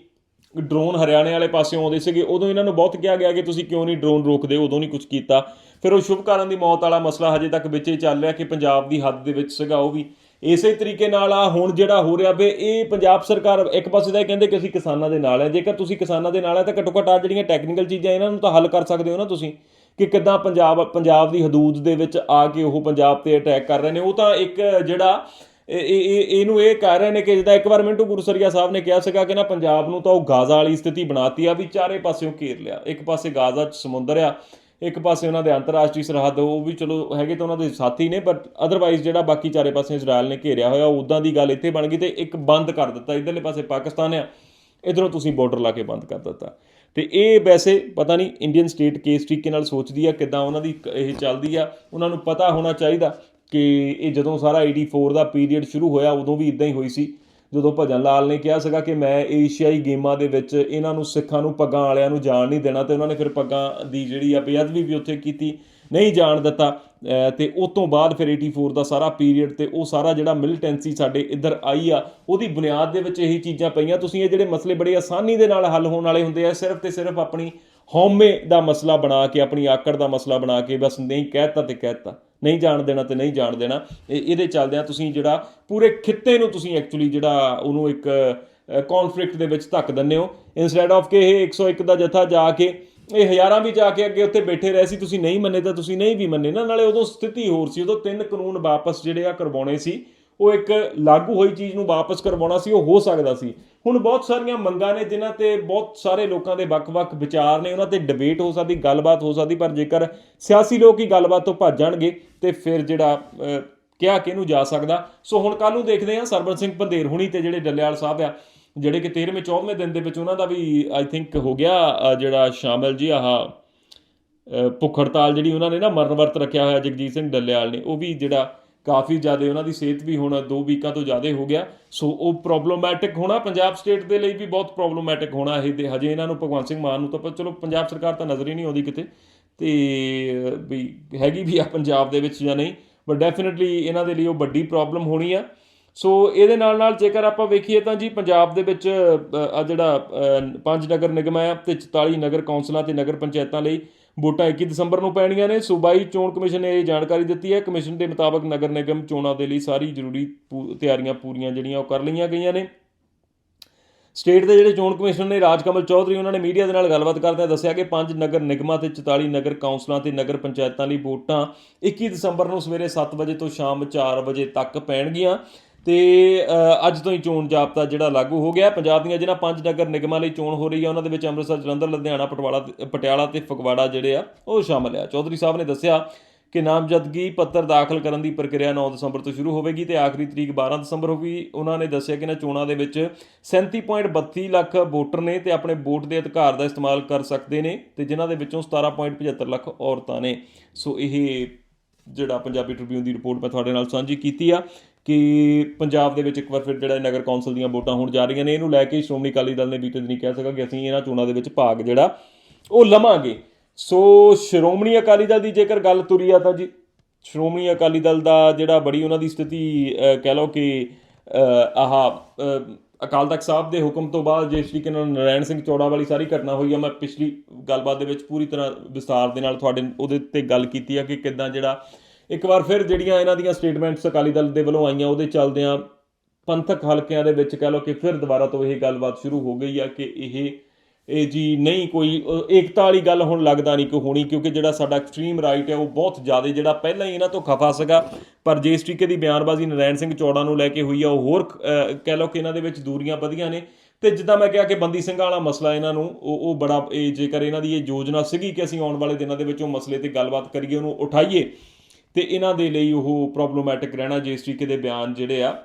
ਡਰੋਨ ਹਰਿਆਣੇ ਵਾਲੇ ਪਾਸੇ ਆਉਂਦੇ ਸੀਗੇ। ਉਦੋਂ ਇਹਨਾਂ ਨੂੰ ਬਹੁਤ ਕਿਹਾ ਗਿਆ ਕਿ ਤੁਸੀਂ ਕਿਉਂ ਨਹੀਂ ਡਰੋਨ ਰੋਕਦੇ? ਉਦੋਂ ਨਹੀਂ ਕੁਝ ਕੀਤਾ। ਫਿਰ ਉਹ ਸ਼ੁਭਕਰਨ ਦੀ ਮੌਤ ਵਾਲਾ ਮਸਲਾ ਹਜੇ ਤੱਕ ਵਿੱਚ ਹੀ ਚੱਲ ਰਿਹਾ ਕਿ ਪੰਜਾਬ ਦੀ ਹੱਦ ਦੇ ਵਿੱਚ ਸੀਗਾ ਉਹ ਵੀ। ਇਸੇ ਤਰੀਕੇ ਨਾਲ ਆ ਹੁਣ ਜਿਹੜਾ ਹੋ ਰਿਹਾ ਵੇ ਇਹ ਪੰਜਾਬ ਸਰਕਾਰ ਇੱਕ ਪਾਸੇ ਤਾਂ ਇਹ ਕਹਿੰਦੇ ਕਿ ਅਸੀਂ ਕਿਸਾਨਾਂ ਦੇ ਨਾਲ ਹੈ ਜੇਕਰ ਤੁਸੀਂ ਕਿਸਾਨਾਂ ਦੇ ਨਾਲ ਹੈ ਤਾਂ ਘੱਟੋ ਘੱਟ ਆ ਜਿਹੜੀਆਂ ਟੈਕਨੀਕਲ ਚੀਜ਼ਾਂ ਇਹਨਾਂ ਨੂੰ ਤਾਂ ਹੱਲ ਕਰ ਸਕਦੇ ਹੋ ਨਾ ਤੁਸੀਂ, ਕਿ ਕਿੱਦਾਂ ਪੰਜਾਬ ਪੰਜਾਬ ਦੀ ਹਦੂਦ ਦੇ ਵਿੱਚ ਆ ਕੇ ਉਹ ਪੰਜਾਬ ਤੇ ਅਟੈਕ ਕਰ ਰਹੇ ਨੇ। ਉਹ ਤਾਂ ਇੱਕ ਜਿਹੜਾ ਇਹ, ਇਹ- ਇਹਨੂੰ ਇਹ ਕਹਿ ਰਹੇ ਨੇ ਕਿ ਜਿੱਦਾਂ ਇੱਕ ਵਾਰ ਮਿੰਟੂ ਗੁਰਸਰੀਆ ਸਾਹਿਬ ਨੇ ਕਿਹਾ ਸੀਗਾ ਕਿ ਨਾ ਪੰਜਾਬ ਨੂੰ ਤਾਂ ਉਹ ਗਾਜ਼ਾ ਵਾਲੀ ਸਥਿਤੀ ਬਣਾਤੀ ਆ, ਵੀ ਚਾਰੇ ਪਾਸਿਓਂ ਘੇਰ ਲਿਆ। ਇੱਕ ਪਾਸੇ ਗਾਜ਼ਾ ਚ ਸਮੁੰਦਰ ਆ ਇੱਕ ਪਾਸੇ ਉਹਨਾਂ ਦੇ ਅੰਤਰਰਾਸ਼ਟਰੀ ਸਰਹੱਦ, ਉਹ ਵੀ ਚਲੋ ਹੈਗੇ ਤਾਂ ਉਹਨਾਂ ਦੇ ਸਾਥੀ ਨੇ ਬਟ ਅਦਰਵਾਈਜ਼ ਜਿਹੜਾ ਬਾਕੀ ਚਾਰੇ ਪਾਸੇ ਇਜ਼ਰਾਈਲ ਨੇ ਘੇਰਿਆ ਹੋਇਆ ਉਦਾਂ ਦੀ ਗੱਲ ਇੱਥੇ ਬਣ ਗਈ ਤੇ ਇੱਕ ਬੰਦ ਕਰ ਦਿੱਤਾ। ਇਧਰਲੇ ਪਾਸੇ ਪਾਕਿਸਤਾਨ ਆ, ਇਧਰੋਂ ਤੁਸੀਂ ਬਾਰਡਰ ਲਾ ਕੇ ਬੰਦ ਕਰ ਦਿੱਤਾ। ਤੇ ਇਹ ਵੈਸੇ ਪਤਾ ਨਹੀਂ ਇੰਡੀਅਨ ਸਟੇਟ ਕਿਸ ਤਰੀਕੇ ਨਾਲ ਸੋਚਦੀ ਆ, ਕਿਦਾਂ ਉਹਨਾਂ ਦੀ ਕ- ਇਹ ਚੱਲਦੀ ਆ, ਉਹਨਾਂ ਨੂੰ ਪਤਾ ਹੋਣਾ ਚਾਹੀਦਾ ਕਿ ਇਹ ਜਦੋਂ ਸਾਰਾ 84 ਦਾ ਪੀਰੀਅਡ ਸ਼ੁਰੂ ਹੋਇਆ, ਉਦੋਂ ਵੀ ਇਦਾਂ ਹੀ ਹੋਈ ਸੀ। ਜਦੋਂ ਭਜਨ ਲਾਲ ਨੇ ਕਿਹਾ ਸੀਗਾ ਕਿ ਮੈਂ ਏਸ਼ੀਆਈ ਗੇਮਾਂ ਦੇ ਵਿੱਚ ਇਹਨਾਂ ਨੂੰ ਸਿੱਖਾਂ ਨੂੰ, ਪੱਗਾਂ ਵਾਲਿਆਂ ਨੂੰ ਜਾਣ ਨਹੀਂ ਦੇਣਾ ਤੇ ਉਹਨਾਂ ਨੇ ਫਿਰ ਪੱਗਾਂ ਦੀ ਜਿਹੜੀ ਆ ਬੇਅਦਬੀ ਵੀ ਉੱਥੇ ਕੀਤੀ, ਨਹੀਂ ਜਾਣ ਦਿੱਤਾ। ਅਹ ਤੇ ਉਸ ਤੋਂ ਬਾਅਦ ਫਿਰ 84 ਦਾ ਸਾਰਾ ਪੀਰੀਅਡ ਤੇ ਉਹ ਸਾਰਾ ਜਿਹੜਾ ਮਿਲੀਟੈਂਸੀ ਸਾਡੇ ਇੱਧਰ ਆਈ ਆ, ਉਹਦੀ ਬੁਨਿਆਦ ਦੇ ਵਿੱਚ ਇਹੀ ਚੀਜ਼ਾਂ ਪਈਆਂ। ਤੁਸੀਂ ਇਹ ਜਿਹੜੇ ਮਸਲੇ ਬੜੇ ਆਸਾਨੀ ਦੇ ਨਾਲ ਹੱਲ ਹੋਣ ਵਾਲੇ ਹੁੰਦੇ ਆ, ਸਿਰਫ ਤੇ ਸਿਰਫ ਆਪਣੀ ਹਉਮੈ ਦਾ ਮਸਲਾ ਬਣਾ ਕੇ, ਆਪਣੀ ਆਕੜ ਦਾ ਮਸਲਾ ਬਣਾ ਕੇ ਬਸ ਨਹੀਂ, ਕਹਿਤਾ ਤੇ ਕਹਿਤਾ। ਨਹੀਂ ਜਾਣ ਦੇਣਾ ਤੇ ਨਹੀਂ ਜਾਣ ਦੇਣਾ। ਇਹ- ਇਹਦੇ ਚੱਲਦਿਆਂ ਤੁਸੀਂ ਜਿਹੜਾ ਪੂਰੇ ਖਿੱਤੇ ਨੂੰ ਤੁਸੀਂ ਐਕਚੁਅਲੀ ਜਿਹੜਾ ਉਹਨੂੰ ਇੱਕ ਕਨਫਲਿਕਟ ਦੇ ਵਿੱਚ ਧੱਕ ਦਿੰਦੇ ਹੋ। ਇਨਸਟੈਡ ਆਫ ਕਿ ਇਹ 101 ਦਾ ਜਥਾ ਜਾ ਕੇ, ਇਹ ਹਜ਼ਾਰਾਂ ਵੀ ਜਾ ਕੇ ਅੱਗੇ ਉੱਥੇ ਬੈਠੇ ਰਹੇ ਸੀ, ਤੁਸੀਂ ਨਹੀਂ ਮੰਨੇ ਤਾਂ ਤੁਸੀਂ ਨਹੀਂ ਵੀ ਮੰਨੇ ਨਾ, ਨਾਲੇ ਉਦੋਂ ਸਥਿਤੀ ਹੋਰ ਸੀ, ਉਦੋਂ ਤਿੰਨ ਕਾਨੂੰਨ ਵਾਪਸ ਜਿਹੜੇ ਆ ਕਰਵਾਉਣੇ ਸੀ। ਉਹ ਇੱਕ ਲਾਗੂ ਹੋਈ ਚੀਜ਼ ਨੂੰ ਵਾਪਸ ਕਰਵਾਉਣਾ ਸੀ, ਉਹ ਹੋ ਸਕਦਾ ਸੀ। ਹੁਣ ਬਹੁਤ ਸਾਰੀਆਂ ਮੰਗਾਂ ਨੇ ਜਿਨ੍ਹਾਂ ਤੇ ਬਹੁਤ ਸਾਰੇ ਲੋਕਾਂ ਦੇ ਵੱਖ-ਵੱਖ ਵਿਚਾਰ ਨੇ, ਉਹਨਾਂ ਤੇ ਡਿਬੇਟ ਹੋ ਸਕਦੀ, ਗੱਲਬਾਤ ਹੋ ਸਕਦੀ, ਪਰ ਜੇਕਰ ਸਿਆਸੀ ਲੋਕ ਹੀ ਗੱਲਬਾਤ ਤੋਂ ਭੱਜ ਜਾਣਗੇ, ਤੇ ਫਿਰ ਜਿਹੜਾ ਕਿਹਾ ਕਿਹਨੂੰ ਜਾ ਸਕਦਾ। ਸੋ ਹੁਣ ਕੱਲ ਨੂੰ ਦੇਖਦੇ ਹਾਂ ਸਰਬਨ ਸਿੰਘ ਪੰਧੇਰ ਹੁਣੀ ਤੇ ਜਿਹੜੇ ਡੱਲੇਵਾਲ ਸਾਹਿਬ ਆ, ਜਿਹੜੇ ਕਿ 13ਵੇਂ 14ਵੇਂ ਦਿਨ ਦੇ ਵਿੱਚ ਉਹਨਾਂ ਦਾ ਵੀ ਆਈ ਥਿੰਕ ਹੋ ਗਿਆ ਜਿਹੜਾ ਸ਼ਾਮਲ ਜੀ ਆਹ ਭੁੱਖ ਹੜਤਾਲ ਜਿਹੜੀ ਉਹਨਾਂ ਨੇ ਨਾ ਮਰਨ ਵਰਤ ਰੱਖਿਆ ਹੋਇਆ ਜਗਜੀਤ ਸਿੰਘ ਡੱਲੇਵਾਲ ਨੇ, ਉਹ ਵੀ ਜਿਹੜਾ ਕਾਫੀ ਜ਼ਿਆਦਾ ਉਹਨਾਂ ਦੀ ਸਿਹਤ ਵੀ ਹੁਣ 2 ਵੀਕਾਂ ਤੋਂ ਜ਼ਿਆਦਾ ਹੋ ਗਿਆ। ਸੋ ਉਹ ਪ੍ਰੋਬਲਮੈਟਿਕ ਹੋਣਾ ਪੰਜਾਬ ਸਟੇਟ ਦੇ ਲਈ ਵੀ ਬਹੁਤ ਪ੍ਰੋਬਲਮੈਟਿਕ ਹੋਣਾ ਇਹ ਹਜੇ ਇਹਨਾਂ ਨੂੰ ਭਗਵੰਤ ਸਿੰਘ ਮਾਨ ਨੂੰ ਤਾਂ ਚਲੋ ਪੰਜਾਬ ਸਰਕਾਰ ਤਾਂ ਨਜ਼ਰ ਹੀ ਨਹੀਂ ਆਉਂਦੀ ਕਿਤੇ। ਤੇ ਵੀ ਹੈਗੀ ਵੀ ਆ ਪੰਜਾਬ ਦੇ ਵਿੱਚ ਜਾਂ ਨਹੀਂ ਬਟ ਡੈਫੀਨਿਟਲੀ ਇਹਨਾਂ ਦੇ ਲਈ ਉਹ ਵੱਡੀ ਪ੍ਰੋਬਲਮ ਹੋਣੀ ਆ। ਸੋ ਇਹਦੇ ਨਾਲ ਨਾਲ ਜੇਕਰ ਆਪਾਂ ਵੇਖੀਏ ਤਾਂ ਜੀ ਪੰਜਾਬ ਦੇ ਵਿੱਚ ਆ ਜਿਹੜਾ ਪੰਜ ਨਗਰ ਨਿਗਮ ਆ ਤੇ 44 ਨਗਰ ਕੌਂਸਲਾਂ ਤੇ ਨਗਰ ਪੰਚਾਇਤਾਂ ਲਈ ਵੋਟਾਂ 21 ਦਸੰਬਰ ਨੂੰ ਪੈਣੀਆਂ ਨੇ। ਸੂਬਾਈ ਚੋਣ ਕਮਿਸ਼ਨ ਨੇ ਇਹ ਜਾਣਕਾਰੀ ਦਿੱਤੀ ਹੈ। ਕਮਿਸ਼ਨ ਦੇ ਮੁਤਾਬਕ ਨਗਰ ਨਿਗਮ ਚੋਣਾਂ ਦੇ ਲਈ ਸਾਰੀ ਜ਼ਰੂਰੀ ਪੂ- ਤਿਆਰੀਆਂ ਪੂਰੀਆਂ ਜਿਹੜੀਆਂ ਉਹ ਕਰ ਲਈਆਂ ਗਈਆਂ ਨੇ। ਸਟੇਟ ਦੇ ਜਿਹੜੇ ਚੋਣ ਕਮਿਸ਼ਨਰ ਨੇ, ਰਾਜਕਮਲ ਚੌਧਰੀ, ਉਹਨਾਂ ਨੇ ਮੀਡੀਆ ਦੇ ਨਾਲ ਗੱਲਬਾਤ ਕਰਦਿਆਂ ਦੱਸਿਆ ਕਿ ਪੰਜ ਨਗਰ ਨਿਗਮਾਂ ਤੇ 44 ਨਗਰ ਕੌਂਸਲਾਂ ਤੇ ਨਗਰ ਪੰਚਾਇਤਾਂ ਲਈ ਵੋਟਾਂ 21 ਦਸੰਬਰ ਨੂੰ ਸਵੇਰੇ 7 ਵਜੇ ਤੋਂ ਸ਼ਾਮ 4 ਵਜੇ ਤੱਕ ਪੈਣਗੀਆਂ। ਤੇ ਅੱਜ ਤੋਂ ਹੀ ਚੋਣ ਜਾਬਤਾ ਜਿਹੜਾ ਲਾਗੂ ਹੋ ਗਿਆ। ਪੰਜਾਬ ਦੀਆਂ ਜਿਹਨਾਂ ਪੰਜ ਨਗਰ ਨਿਗਮਾਂ ਲਈ ਚੋਣ ਹੋ ਰਹੀ ਹੈ ਉਹਨਾਂ ਦੇ ਵਿੱਚ ਅੰਮ੍ਰਿਤਸਰ, ਜਲੰਧਰ, ਲੁਧਿਆਣਾ ਪਟਵਾਲਾ ਪਟਿਆਲਾ ਤੇ ਫਗਵਾੜਾ ਜਿਹੜੇ ਆ, ਉਹ ਸ਼ਾਮਲ ਆ। ਚੌਧਰੀ ਸਾਹਿਬ ਨੇ ਦੱਸਿਆ ਕਿ ਨਾਮਜ਼ਦਗੀ ਪੱਤਰ ਦਾਖਲ ਕਰਨ ਦੀ ਪ੍ਰਕਿਰਿਆ 9 ਦਸੰਬਰ ਤੋਂ ਸ਼ੁਰੂ ਹੋਵੇਗੀ ਤੇ ਆਖਰੀ ਤਰੀਕ 12 ਦਸੰਬਰ ਹੋਵੇਗੀ ਉਹਨਾਂ ਨੇ ਦੱਸਿਆ ਕਿ ਇਹਨਾਂ ਚੋਣਾਂ ਦੇ ਵਿੱਚ 37.32 ਲੱਖ ਵੋਟਰ ਨੇ ਤੇ ਆਪਣੇ ਵੋਟ ਦੇ ਅਧਿਕਾਰ ਦਾ ਇਸਤੇਮਾਲ ਕਰ ਸਕਦੇ ਨੇ ਤੇ ਜਿਨ੍ਹਾਂ ਦੇ ਵਿੱਚੋਂ 17.75 ਲੱਖ ਔਰਤਾਂ ਨੇ। ਸੋ ਇਹ ਜਿਹੜਾ ਪੰਜਾਬੀ ਟ੍ਰਿਬਿਊਨ ਦੀ ਰਿਪੋਰਟ ਮੈਂ ਤੁਹਾਡੇ ਨਾਲ ਸਾਂਝੀ ਕੀਤੀ ਆ। ਕਿ ਪੰਜਾਬ ਦੇ ਵਿੱਚ ਇੱਕ ਵਾਰ ਫਿਰ ਜਿਹੜਾ ਨਗਰ ਕੌਂਸਲ ਦੀਆਂ ਵੋਟਾਂ ਹੋਣ ਜਾ ਰਹੀਆਂ ਨੇ ਇਹਨੂੰ ਲੈ ਕੇ ਸ਼੍ਰੋਮਣੀ ਅਕਾਲੀ ਦਲ ਨੇ ਬੀਤੇ ਦਿਨੀ ਕਿਹਾ ਸੀਗਾ ਕਿ ਅਸੀਂ ਇਹਨਾਂ ਚੋਣਾਂ ਦੇ ਵਿੱਚ ਭਾਗ ਜਿਹੜਾ ਉਹ ਲਵਾਂਗੇ। ਸੋ ਸ਼੍ਰੋਮਣੀ ਅਕਾਲੀ ਦਲ ਦੀ ਜੇਕਰ ਗੱਲ ਤੁਰੀ ਆ ਤਾਂ ਜੀ ਸ਼੍ਰੋਮਣੀ ਅਕਾਲੀ ਦਲ ਦਾ ਜਿਹੜਾ ਬੜੀ ਉਹਨਾਂ ਦੀ ਸਥਿਤੀ ਕਹਿ ਲਓ ਕਿ ਅਹ, ਆਹ ਅਕਾਲ ਤਖਤ ਸਾਹਿਬ ਦੇ ਹੁਕਮ ਤੋਂ ਬਾਅਦ ਜਿਸ ਤਰੀਕੇ ਨਾਲ ਨਰੈਣ ਸਿੰਘ ਚੌੜਾ ਵਾਲੀ ਸਾਰੀ ਘਟਨਾ ਹੋਈ ਆ ਮੈਂ ਪਿਛਲੀ ਗੱਲਬਾਤ ਦੇ ਵਿੱਚ ਪੂਰੀ ਤਰ੍ਹਾਂ ਵਿਸਤਾਰ ਦੇ ਨਾਲ ਤੁਹਾਡੇ ਉਹਦੇ ਤੇ ਗੱਲ ਕੀਤੀ ਆ ਕਿ ਕਿੱਦਾਂ ਜਿਹੜਾ ਇੱਕ ਵਾਰ ਫਿਰ ਜਿਹੜੀਆਂ ਇਹਨਾਂ ਦੀਆਂ ਸਟੇਟਮੈਂਟਸ ਅਕਾਲੀ ਦਲ ਦੇ ਵੱਲੋਂ ਆਈਆਂ, ਉਹਦੇ ਚੱਲਦਿਆਂ ਪੰਥਕ ਹਲਕਿਆਂ ਦੇ ਵਿੱਚ ਕਹਿ ਲਓ ਕਿ ਫਿਰ ਦੁਬਾਰਾ ਤੋਂ ਇਹ ਗੱਲਬਾਤ ਸ਼ੁਰੂ ਹੋ ਗਈ ਆ ਕਿ ਇਹ ਇਹ ਜੀ ਨਹੀਂ ਕੋਈ ਏਕਤਾ ਵਾਲੀ ਗੱਲ ਹੁਣ ਲੱਗਦਾ ਨਹੀਂ ਕਿ ਹੋਣੀ, ਕਿਉਂਕਿ ਜਿਹੜਾ ਸਾਡਾ ਐਕਸਟ੍ਰੀਮ ਰਾਈਟ ਹੈ ਉਹ ਬਹੁਤ ਜ਼ਿਆਦਾ, ਜਿਹੜਾ ਪਹਿਲਾਂ ਹੀ ਇਹਨਾਂ ਤੋਂ ਖਫਾ ਸੀਗਾ, ਪਰ ਜਿਸ ਤਰੀਕੇ ਦੀ ਬਿਆਨਬਾਜ਼ੀ ਨਰੈਣ ਸਿੰਘ ਚੌੜਾ ਨੂੰ ਲੈ ਕੇ ਹੋਈ ਆ, ਉਹ ਹੋਰ ਕਹਿ ਲਓ ਕਿ ਇਹਨਾਂ ਦੇ ਵਿੱਚ ਦੂਰੀਆਂ ਵਧੀਆਂ ਨੇ। ਤੇ ਜਿੱਦਾਂ ਮੈਂ ਕਿਹਾ ਕਿ ਬੰਦੀ ਸਿੰਘਾਂ ਵਾਲਾ ਮਸਲਾ ਇਹਨਾਂ ਨੂੰ, ਉਹ ਉਹ ਬੜਾ, ਇਹ ਜੇਕਰ ਇਹਨਾਂ ਦੀ ਇਹ ਯੋਜਨਾ ਸੀਗੀ ਕਿ ਅਸੀਂ ਆਉਣ ਵਾਲੇ ਦਿਨਾਂ ਦੇ ਵਿੱਚ ਉਹ ਮਸਲੇ ਤੇ ਗੱਲਬਾਤ ਕਰੀਏ, ਉਹਨੂੰ ਉਠਾਈਏ ਤੇ ਇਹਨਾਂ ਦੇ ਲਈ ਉਹ ਪ੍ਰੋਬਲਮੈਟਿਕ ਰਹਿਣਾ ਜੇ ਇਸ ਤਰੀਕੇ ਦੇ ਬਿਆਨ ਜਿਹੜੇ ਆ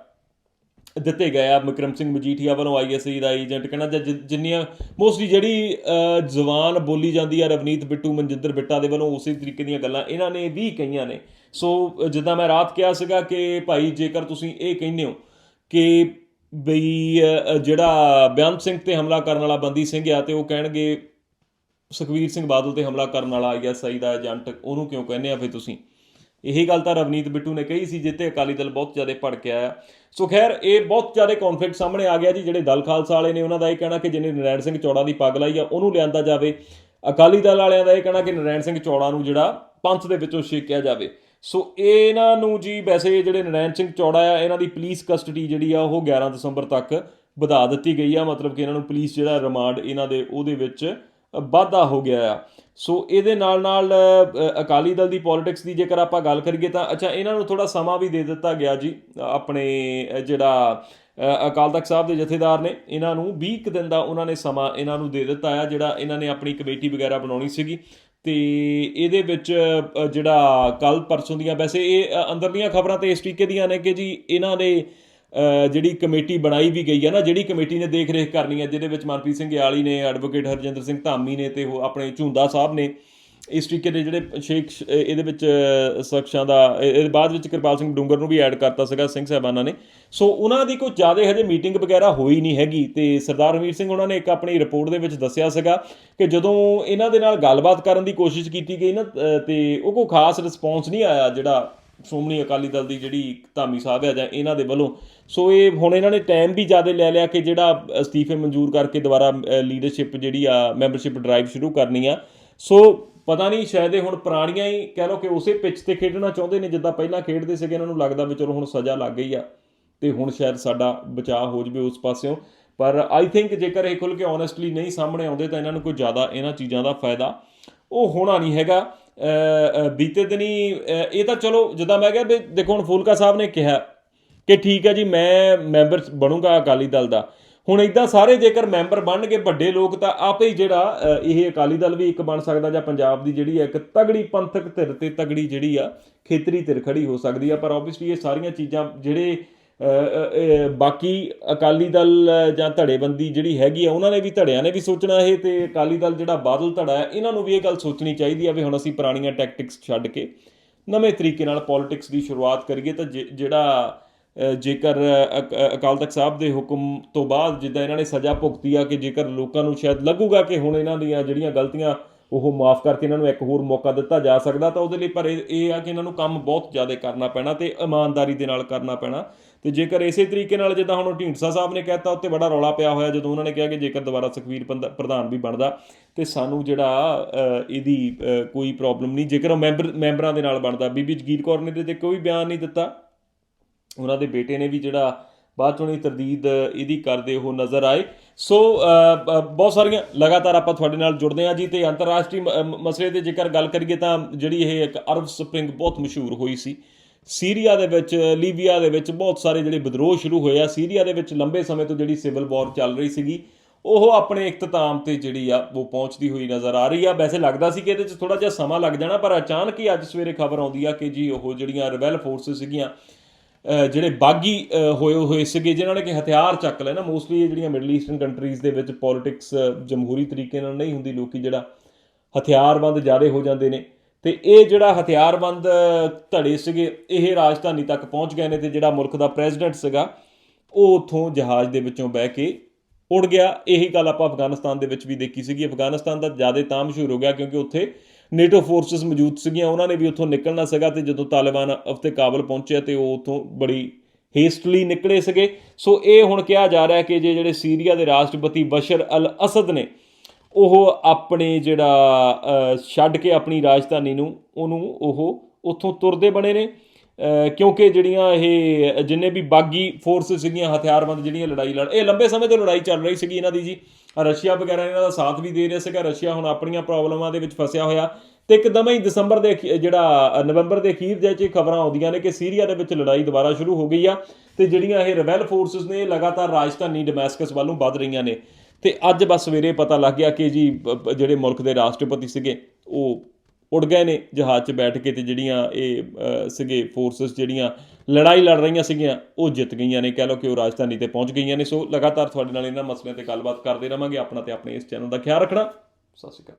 ਦਿੱਤੇ ਗਏ ਆ। ਵਿਕਰਮ ਸਿੰਘ ਮਜੀਠੀਆ ਵੱਲੋਂ ਆਈਐਸਆਈ ਦਾ ਏਜੰਟ ਕਹਿਣਾ ਜਾਂ ਜਿੰਨੀਆਂ ਮੋਸਟਲੀ ਜਿਹੜੀ ਅਹ, ਬੋਲੀ ਜਾਂਦੀ ਆ ਰਵਨੀਤ ਬਿੱਟੂ ਮਨਜਿੰਦਰ ਬਿੱਟਾ ਦੇ ਵੱਲੋਂ ਉਸੇ ਤਰੀਕੇ ਦੀਆਂ ਗੱਲਾਂ ਇਹਨਾਂ ਨੇ ਵੀ ਕਹੀਆਂ ਨੇ। ਸੋ ਜਿੱਦਾਂ ਮੈਂ ਰਾਤ ਕਿਹਾ ਸੀਗਾ ਕਿ ਭਾਈ ਜੇਕਰ ਤੁਸੀਂ ਇਹ ਕਹਿੰਦੇ ਹੋ ਕਿ ਬਈ ਜਿਹੜਾ ਬਿਆਨ ਸਿੰਘ ਤੇ ਹਮਲਾ ਕਰਨ ਵਾਲਾ ਬੰਦੀ ਸਿੰਘ ਆ ਤੇ ਉਹ ਕਹਿਣਗੇ ਸੁਖਵੀਰ ਸਿੰਘ ਬਾਦਲ ਤੇ ਹਮਲਾ ਕਰਨ ਵਾਲਾ ਆਈਐਸਆਈ ਦਾ ਏਜੰਟ ਉਹਨੂੰ ਕਿਉਂ ਕਹਿੰਦੇ ਆ ਫੇ ਤੁਸੀਂ? ਇਹੀ ਗੱਲ ਤਾਂ ਰਵਨੀਤ ਬਿੱਟੂ ਨੇ ਕਹੀ ਸੀ ਜਿੱਤੇ ਅਕਾਲੀ ਦਲ ਬਹੁਤ ਜ਼ਿਆਦਾ ਭੜਕਿਆ ਆ। ਸੋ ਖੈਰ, ਇਹ ਬਹੁਤ ਜ਼ਿਆਦਾ ਕਨਫਲਿਕਟ ਸਾਹਮਣੇ ਆ ਗਿਆ ਜੀ, ਜਿਹੜੇ ਦਲ ਖਾਲਸਾ ਵਾਲੇ ਨੇ ਉਹਨਾਂ ਦਾ ਇਹ ਕਹਿਣਾ ਕਿ ਜਿਹਨੇ ਨਰੈਣ ਸਿੰਘ ਚੌੜਾ ਦੀ ਪੱਗ ਲਾਈ ਆ, ਉਹਨੂੰ ਲਿਆਂਦਾ ਜਾਵੇ। ਅਕਾਲੀ ਦਲ ਵਾਲਿਆਂ ਦਾ ਇਹ ਕਹਿਣਾ ਕਿ ਨਰੈਣ ਸਿੰਘ ਚੌੜਾ ਨੂੰ ਜਿਹੜਾ ਪੰਥ ਦੇ ਵਿੱਚੋਂ ਛੇਕਿਆ ਜਾਵੇ। ਸੋ ਇਹਨਾਂ ਨੂੰ ਜੀ ਵੈਸੇ ਜਿਹੜੇ ਨਰੈਣ ਸਿੰਘ ਚੌੜਾ ਆ, ਇਹਨਾਂ ਦੀ ਪੁਲਿਸ ਕਸਟਡੀ ਜਿਹੜੀ ਆ, ਉਹ 11 ਦਸੰਬਰ ਤੱਕ ਵਧਾ ਦਿੱਤੀ ਗਈ ਆ। ਮਤਲਬ ਕਿ ਇਹਨਾਂ ਨੂੰ ਪੁਲਿਸ ਜਿਹੜਾ ਰਿਮਾਂਡ ਇਹਨਾਂ ਦੇ, ਉਹਦੇ ਵਿੱਚ ਵਾਧਾ ਹੋ ਗਿਆ ਆ। ਸੋ ਇਹਦੇ ਨਾਲ ਨਾਲ ਅਕਾਲੀ ਦਲ ਦੀ ਪੋਲਿਟਿਕਸ ਦੀ ਜੇਕਰ ਆਪਾਂ ਗੱਲ ਕਰੀਏ ਤਾਂ ਅੱਛਾ ਇਹਨਾਂ ਨੂੰ ਥੋੜਾ ਸਮਾਂ ਵੀ ਦੇ ਦਿੱਤਾ ਗਿਆ ਜੀ ਆਪਣੇ ਜਿਹੜਾ ਅਕਾਲ ਤਖਤ ਸਾਹਿਬ ਦੇ ਜਥੇਦਾਰ ਨੇ ਇਹਨਾਂ ਨੂੰ 20 ਕੁ ਦਿਨ ਦਾ ਉਹਨਾਂ ਨੇ ਸਮਾਂ ਇਹਨਾਂ ਨੂੰ ਦੇ ਦਿੱਤਾ ਆ ਜਿਹੜਾ ਇਹਨਾਂ ਨੇ ਆਪਣੀ ਕਮੇਟੀ ਵਗੈਰਾ ਬਣਾਉਣੀ ਸੀਗੀ। ਤੇ ਇਹਦੇ ਵਿੱਚ ਜਿਹੜਾ ਕੱਲ ਪਰਸੋਂ ਦੀਆਂ ਵੈਸੇ ਇਹ ਅ, ਅੰਦਰਲੀਆਂ ਖਬਰਾਂ ਤੇ ਇਸ ਤਰੀਕੇ ਦੀਆਂ ਨੇ ਕਿ ਜੀ ਇਹਨਾਂ ਦੇ ਜਿਹੜੀ ਕਮੇਟੀ ਬਣਾਈ ਵੀ ਗਈ ਹੈ ਨਾ ਜਿਹੜੀ ਕਮੇਟੀ ਨੇ ਦੇਖ ਰੇਖ ਕਰਨੀ ਹੈ ਜਿਹਦੇ ਵਿੱਚ ਮਨਪ੍ਰੀਤ ਸਿੰਘ ਯਾਲੀ ਨੇ ਐਡਵੋਕੇਟ ਹਰਜਿੰਦਰ ਸਿੰਘ ਧਾਮੀ ਨੇ ਤੇ ਉਹ ਆਪਣੇ ਝੁੰਦਾ ਸਾਹਿਬ ਨੇ ਇਸ ਤਰੀਕੇ ਦੇ ਜਿਹੜੇ ਸ਼ੇਖ ਇਹਦੇ ਵਿੱਚ ਸ਼ਖਸਾਂ ਦਾ ਇਹ- ਇਹਦੇ ਬਾਅਦ ਵਿੱਚ ਕਿਰਪਾਲ ਸਿੰਘ ਡੂੰਗਰ ਨੂੰ ਵੀ ਐਡ ਕਰਤਾ ਸੀਗਾ ਸਿੰਘ ਸਾਹਿਬਾਨਾਂ ਨੇ। ਸੋ ਉਹਨਾਂ ਦੀ ਕੋਈ ਜ਼ਿਆਦਾ ਹਜੇ ਮੀਟਿੰਗ ਵਗੈਰਾ ਹੋਈ ਨਹੀਂ ਹੈਗੀ ਤੇ ਸਰਦਾਰ ਰਣਵੀਰ ਸਿੰਘ ਉਹਨਾਂ ਨੇ ਇੱਕ ਆਪਣੀ ਰਿਪੋਰਟ ਦੇ ਵਿੱਚ ਦੱਸਿਆ ਸੀਗਾ ਕਿ ਜਦੋਂ ਇਹਨਾਂ ਦੇ ਨਾਲ ਗੱਲਬਾਤ ਕਰਨ ਦੀ ਕੋਸ਼ਿਸ਼ ਕੀਤੀ ਗਈ ਨਾ ਅ, ਤੇ ਉਹ ਕੋਈ ਖਾਸ ਰਿਸਪੌਂਸ ਨਹੀਂ ਆਇਆ ਜਿਹੜਾ ਸ਼੍ਰੋਮਣੀ ਅਕਾਲੀ ਦਲ ਦੀ ਜਿਹੜੀ ਧਾਮੀ ਸਾਹਿਬ ਹੈ ਜਾਂ ਇਹਨਾਂ ਦੇ ਵੱਲੋਂ। ਸੋ ਇਹ ਹੁਣ ਇਹਨਾਂ ਨੇ ਟਾਈਮ ਵੀ ਜ਼ਿਆਦਾ ਲੈ ਲਿਆ ਕਿ ਜਿਹੜਾ ਅਸਤੀਫੇ ਮਨਜ਼ੂਰ ਕਰਕੇ ਦੁਬਾਰਾ ਲੀਡਰਸ਼ਿਪ ਜਿਹੜੀ ਆ ਮੈਂਬਰਸ਼ਿਪ ਡਰਾਈਵ ਸ਼ੁਰੂ ਕਰਨੀ ਆ। ਸੋ ਪਤਾ ਨਹੀਂ, ਸ਼ਾਇਦ ਇਹ ਹੁਣ ਪੁਰਾਣੀਆਂ ਹੀ ਕਹਿ ਲਓ ਕਿ ਉਸੇ ਪਿੱਚ ਤੇ ਖੇਡਣਾ ਚਾਹੁੰਦੇ ਨੇ, ਜਿੱਦਾਂ ਪਹਿਲਾਂ ਖੇਡਦੇ ਸੀਗੇ, ਇਹਨਾਂ ਨੂੰ ਲੱਗਦਾ ਵੀ ਚਲੋ ਹੁਣ ਸਜ਼ਾ ਲੱਗ ਗਈ ਆ ਤੇ ਹੁਣ ਸ਼ਾਇਦ ਸਾਡਾ ਬਚਾਅ ਹੋ ਜਵੇ ਉਸ ਪਾਸਿਓਂ। ਪਰ ਆਈ ਥਿੰਕ ਜੇਕਰ ਇਹ ਖੁੱਲ ਕੇ ਓਨੈਸਟਲੀ ਨਹੀਂ ਸਾਹਮਣੇ ਆਉਂਦੇ ਤਾਂ ਇਹਨਾਂ ਨੂੰ ਕੋਈ ਜ਼ਿਆਦਾ ਇਹਨਾਂ ਚੀਜ਼ਾਂ ਦਾ ਫਾਇਦਾ ਉਹ ਹੋਣਾ ਨਹੀਂ ਹੈਗਾ। ਬੀਤੇ ਦਿਨੀ ਇਹ ਤਾਂ ਚਲੋ, ਜਿੱਦਾਂ ਮੈਂ ਕਿਹਾ ਵੀ ਦੇਖੋ, ਹੁਣ ਫੂਲਕਾ ਸਾਹਿਬ ਨੇ ਕਿਹਾ ਕਿ ਠੀਕ ਹੈ ਜੀ, ਮੈਂ ਮੈਂਬਰ ਬਣੂੰਗਾ ਅਕਾਲੀ ਦਲ ਦਾ। ਹੁਣ ਇਦਾਂ ਸਾਰੇ ਜੇਕਰ ਮੈਂਬਰ ਬਣਨਗੇ ਵੱਡੇ ਲੋਕ, ਤਾਂ ਆਪੇ ਹੀ ਜਿਹੜਾ ਇਹ ਅਕਾਲੀ ਦਲ ਵੀ ਇੱਕ ਬਣ ਸਕਦਾ ਜਾਂ ਪੰਜਾਬ ਦੀ ਜਿਹੜੀ ਹੈ, ਇੱਕ ਤਗੜੀ ਪੰਥਕ ਧਿਰ ਤੇ ਤਗੜੀ ਜਿਹੜੀ ਆ, ਖੇਤਰੀ ਧਿਰ ਖੜੀ ਹੋ ਸਕਦੀ ਆ। ਪਰ ਆਬਵੀਅਸਲੀ ਇਹ ਸਾਰੀਆਂ ਚੀਜ਼ਾਂ ਜਿਹੜੇ ਬਾਕੀ ਅਕਾਲੀ ਦਲ ਜਾਂ ਧੜੇਬੰਦੀ ਜਿਹੜੀ ਹੈਗੀ ਆ, ਉਹਨਾਂ ਨੇ ਵੀ ਧੜਿਆਂ ਨੇ ਵੀ ਸੋਚਣਾ ਇਹ ਤੇ ਅਕਾਲੀ ਦਲ ਜਿਹੜਾ ਬਾਦਲ ਧੜਾ ਹੈ, ਇਹਨਾਂ ਨੂੰ ਵੀ ਇਹ ਗੱਲ ਸੋਚਣੀ ਚਾਹੀਦੀ ਆ ਵੀ ਹੁਣ ਅਸੀਂ ਪੁਰਾਣੀਆਂ ਟੈਕਟਿਕਸ ਛੱਡ ਕੇ ਨਵੇਂ ਤਰੀਕੇ ਨਾਲ ਪੋਲਿਟਿਕਸ ਦੀ ਸ਼ੁਰੂਆਤ ਕਰੀਏ ਤਾਂ ਜੇ- ਜਿਹੜਾ ਜੇਕਰ ਅਕ- ਅਕਾਲ ਤਖਤ ਸਾਹਿਬ ਦੇ ਹੁਕਮ ਤੋਂ ਬਾਅਦ ਜਿੱਦਾਂ ਇਹਨਾਂ ਨੇ ਸਜ਼ਾ ਭੁਗਤੀ ਆ ਕਿ ਜੇਕਰ ਲੋਕਾਂ ਨੂੰ ਸ਼ਾਇਦ ਲੱਗੂਗਾ ਕਿ ਹੁਣ ਇਹਨਾਂ ਦੀਆਂ ਜਿਹੜੀਆਂ ਗਲਤੀਆਂ ਉਹ ਮਾਫ ਕਰਕੇ ਇਹਨਾਂ ਨੂੰ ਇੱਕ ਹੋਰ ਮੌਕਾ ਦਿੱਤਾ ਜਾ ਸਕਦਾ ਤਾਂ ਉਹਦੇ ਲਈ ਪਰ ਇਹ ਇਹ ਆ ਕਿ ਇਹਨਾਂ ਨੂੰ ਕੰਮ ਬਹੁਤ ਜ਼ਿਆਦਾ ਕਰਨਾ ਪੈਣਾ ਤੇ ਇਮਾਨਦਾਰੀ ਦੇ ਨਾਲ ਕਰਨਾ ਪੈਣਾ। ਤੇ ਜੇਕਰ ਇਸੇ ਤਰੀਕੇ ਨਾਲ ਜਿੱਦਾਂ ਹੁਣ ਢੀਂਡਸਾ ਸਾਹਿਬ ਨੇ ਕਹਿਤਾ, ਉੱਤੇ ਬੜਾ ਰੌਲਾ ਪਿਆ ਹੋਇਆ ਜਦੋਂ ਉਹਨਾਂ ਨੇ ਕਿਹਾ ਕਿ ਜੇਕਰ ਦੁਬਾਰਾ ਸੁਖਵੀਰ ਪੰਦ- ਪ੍ਰਧਾਨ ਵੀ ਬਣਦਾ, ਤੇ ਸਾਨੂੰ ਜਿਹੜਾ ਇਹਦੀ ਕੋਈ ਪ੍ਰੋਬਲਮ ਨਹੀਂ। ਜੇਕਰ ਉਹ ਮੈਂਬਰ, ਮੈਂਬਰਾਂ ਦੇ ਨਾਲ ਬਣਦਾ। ਬੀਬੀ ਜਗੀਰ ਕੌਰ ਨੇ ਤੇ ਕੋਈ ਬਿਆਨ ਨਹੀਂ ਦਿੱਤਾ। ਉਹਨਾਂ ਦੇ ਬੇਟੇ ਨੇ ਵੀ ਜਿਹੜਾ ਬਾਅਦ ਚੋਂ ਹੀ ਤਰਦੀਦ, ਇਹਦੀ ਕਰਦੇ ਉਹ ਨਜ਼ਰ ਆਏ। ਸੋ ਬਹੁਤ ਸਾਰੀਆਂ, ਲਗਾਤਾਰ ਆਪਾਂ ਤੁਹਾਡੇ ਨਾਲ ਜੁੜਦੇ ਹਾਂ ਜੀ ਤੇ ਅੰਤਰਰਾਸ਼ਟਰੀ ਮ- ਮਸਲੇ ਦੇ ਜੇਕਰ ਗੱਲ ਕਰੀਏ ਤਾਂ ਜਿਹੜੀ ਇਹ ਇੱਕ ਅਰਬ ਸਪ੍ਰਿੰਗ ਬਹੁਤ ਮਸ਼ਹੂਰ ਹੋਈ ਸੀ। ਸੀਰੀਆ ਦੇ ਵਿੱਚ, ਲੀਬੀਆ ਦੇ ਵਿੱਚ ਬਹੁਤ ਸਾਰੇ ਜਿਹੜੇ ਵਿਦਰੋਹ ਸ਼ੁਰੂ ਹੋਏ ਆ। ਸੀਰੀਆ ਦੇ ਵਿੱਚ ਲੰਬੇ ਸਮੇਂ ਤੋਂ ਜਿਹੜੀ ਸਿਵਲ ਵਾਰ ਚੱਲ ਰਹੀ ਸੀਗੀ, ਉਹ ਆਪਣੇ ਇਖਤਤਾਮ ਤੇ ਜਿਹੜੀ ਆ, ਉਹ ਪਹੁੰਚਦੀ ਹੋਈ ਨਜ਼ਰ ਆ ਰਹੀ ਆ। ਵੈਸੇ ਲੱਗਦਾ ਸੀ ਕਿ ਇਹਦੇ 'ਚ ਥੋੜਾ ਜਿਹਾ ਸਮਾਂ ਲੱਗ ਜਾਣਾ, ਪਰ ਅਚਾਨਕ ਹੀ ਅੱਜ ਸਵੇਰੇ ਖਬਰ ਆਉਂਦੀ ਆ ਕਿ ਜੀ ਉਹ ਜਿਹੜੀਆਂ ਰਿਬੈਲ ਫੋਰਸਸ ਸੀਗੀਆਂ ਜਿਹੜੇ ਬਾਗੀ ਹੋਏ ਹੋਏ ਸੀਗੇ, ਜਿਨ੍ਹਾਂ ਨੇ ਕਿ ਹਥਿਆਰ ਚੱਕ ਲਏ ਨਾ ਮੋਸਟਲੀ ਇਹ ਜਿਹੜੀਆਂ ਮਿਡਲ ਈਸਟਰਨ ਕੰਟਰੀਜ਼ ਦੇ ਵਿੱਚ ਪੋਲਿਟਿਕਸ ਜਮਹੂਰੀ ਤਰੀਕੇ ਨਾਲ ਨਹੀਂ ਹੁੰਦੀ, ਲੋਕੀ ਜਿਹੜਾ ਹਥਿਆਰਬੰਦ ਜ਼ਿਆਦਾ ਹੋ ਜਾਂਦੇ ਨੇ। ਤੇ ਇਹ ਜਿਹੜਾ ਹਥਿਆਰਬੰਦ ਧੜੇ ਸੀਗੇ, ਇਹ ਰਾਜਧਾਨੀ ਤੱਕ ਪਹੁੰਚ ਗਏ ਨੇ ਤੇ ਜਿਹੜਾ ਮੁਲਕ ਦਾ ਪ੍ਰੈਜ਼ੀਡੈਂਟ ਸੀਗਾ, ਉਹ ਉਥੋਂ ਜਹਾਜ਼ ਦੇ ਵਿੱਚੋਂ ਬਹਿ ਕੇ ਉੜ ਗਿਆ। ਇਹੀ ਗੱਲ ਆਪਾਂ ਅਫਗਾਨਿਸਤਾਨ ਦੇ ਵਿੱਚ ਵੀ ਦੇਖੀ ਸੀਗੀ। ਅਫਗਾਨਿਸਤਾਨ ਦਾ ਜ਼ਿਆਦਾ ਤਾਂ ਮਸ਼ਹੂਰ ਹੋ ਗਿਆ ਕਿਉਂਕਿ ਉੱਥੇ ਨੇਟੋ ਫੋਰਸਸ ਮੌਜੂਦ ਸੀਗੀਆਂ, ਉਹਨਾਂ ਨੇ ਵੀ ਉੱਥੋਂ ਨਿਕਲਣਾ ਸੀਗਾ ਤੇ ਜਦੋਂ ਤਾਲਿਬਾਨ ਅਫਤੇ ਕਾਬਲ ਪਹੁੰਚਿਆ ਤੇ ਉਹ ਉੱਥੋਂ ਬੜੀ ਹੇਸਟਲੀ ਨਿਕਲੇ ਸੀਗੇ। ਸੋ ਇਹ ਹੁਣ ਕਿਹਾ ਜਾ ਰਿਹਾ ਕਿ ਜੇ ਜਿਹੜੇ ਸੀਰੀਆ ਦੇ ਰਾਸ਼ਟਰਪਤੀ ਬਸ਼ਰ ਅਲ ਅਸਦ ਨੇ, ਉਹ ਆਪਣੇ ਜਿਹੜਾ ਛੱਡ ਕੇ ਆਪਣੀ ਰਾਜਧਾਨੀ ਨੂੰ, ਉਹਨੂੰ ਉਹ ਉੱਥੋਂ ਤੁਰਦੇ ਬਣੇ ਨੇ। ਕਿਉਂਕਿ ਜਿਹੜੀਆਂ ਇਹ, ਜਿੰਨੇ ਵੀ ਬਾਗੀ ਫੋਰਸ ਸੀਗੀਆਂ, ਹਥਿਆਰਬੰਦ ਜਿਹੜੀਆਂ ਲੜਾਈ ਲੜ, ਇਹ ਲੰਬੇ ਸਮੇਂ ਤੋਂ ਲੜਾਈ ਚੱਲ ਰਹੀ ਸੀਗੀ ਇਹਨਾਂ ਦੀ ਜੀ। ਰਸ਼ੀਆ ਵਗੈਰਾ ਇਹਨਾਂ ਦਾ ਸਾਥ ਵੀ ਦੇ ਰਿਹਾ ਸੀਗਾ। ਰਸ਼ੀਆ ਹੁਣ ਆਪਣੀਆਂ ਪ੍ਰੋਬਲਮਾਂ ਦੇ ਵਿੱਚ ਫਸਿਆ ਹੋਇਆ। ਤੇ ਇੱਕਦਮ ਹੀ ਦਸੰਬਰ ਦੇ ਅਖੀ- ਜਿਹੜਾ ਨਵੰਬਰ ਦੇ ਅਖੀਰ ਦੇ ਵਿੱਚ ਖਬਰਾਂ ਆਉਂਦੀਆਂ ਨੇ ਕਿ ਸੀਰੀਆ ਦੇ ਵਿੱਚ ਲੜਾਈ ਦੁਬਾਰਾ ਸ਼ੁਰੂ ਹੋ ਗਈ ਆ। ਤੇ ਜਿਹੜੀਆਂ ਇਹ ਰਵੈਲ ਫੋਰਸਸ ਨੇ, ਲਗਾਤਾਰ ਰਾਜਧਾਨੀ ਡਮੈਸਕਸ ਵੱਲੋਂ ਵੱਧ ਰਹੀਆਂ ਨੇ। ਤੇ ਅੱਜ ਬਸ ਸਵੇਰੇ ਪਤਾ ਲੱਗ ਗਿਆ ਕਿ ਜੀ ਜਿਹੜੇ ਮੁਲਕ ਦੇ ਰਾਸ਼ਟਰਪਤੀ ਸੀਗੇ, ਉਹ ਉੱਡ ਗਏ ਨੇ ਜਹਾਜ਼ 'ਚ ਬੈਠ ਕੇ ਤੇ ਜਿਹੜੀਆਂ ਇਹ ਅ, ਸੀਗੇ ਫੋਰਸਸ ਜਿਹੜੀਆਂ ਲੜਾਈ ਲੜ ਰਹੀਆਂ ਸੀਗੀਆਂ ਉਹ ਜਿੱਤ ਗਈਆਂ ਨੇ। ਕਹਿ ਲਓ ਕਿ ਉਹ ਰਾਜਧਾਨੀ ਤੇ ਪਹੁੰਚ ਗਈਆਂ ਨੇ। ਸੋ ਲਗਾਤਾਰ ਤੁਹਾਡੇ ਨਾਲ ਇਹਨਾਂ ਮਸਲਿਆਂ ਤੇ ਗੱਲਬਾਤ ਕਰਦੇ ਰਵਾਂਗੇ। ਆਪਣਾ ਤੇ ਆਪਣੇ ਇਸ ਚੈਨਲ ਦਾ ਖਿਆਲ ਰੱਖਣਾ। ਸਤਿ ਸ਼੍ਰੀ ਅਕਾਲ।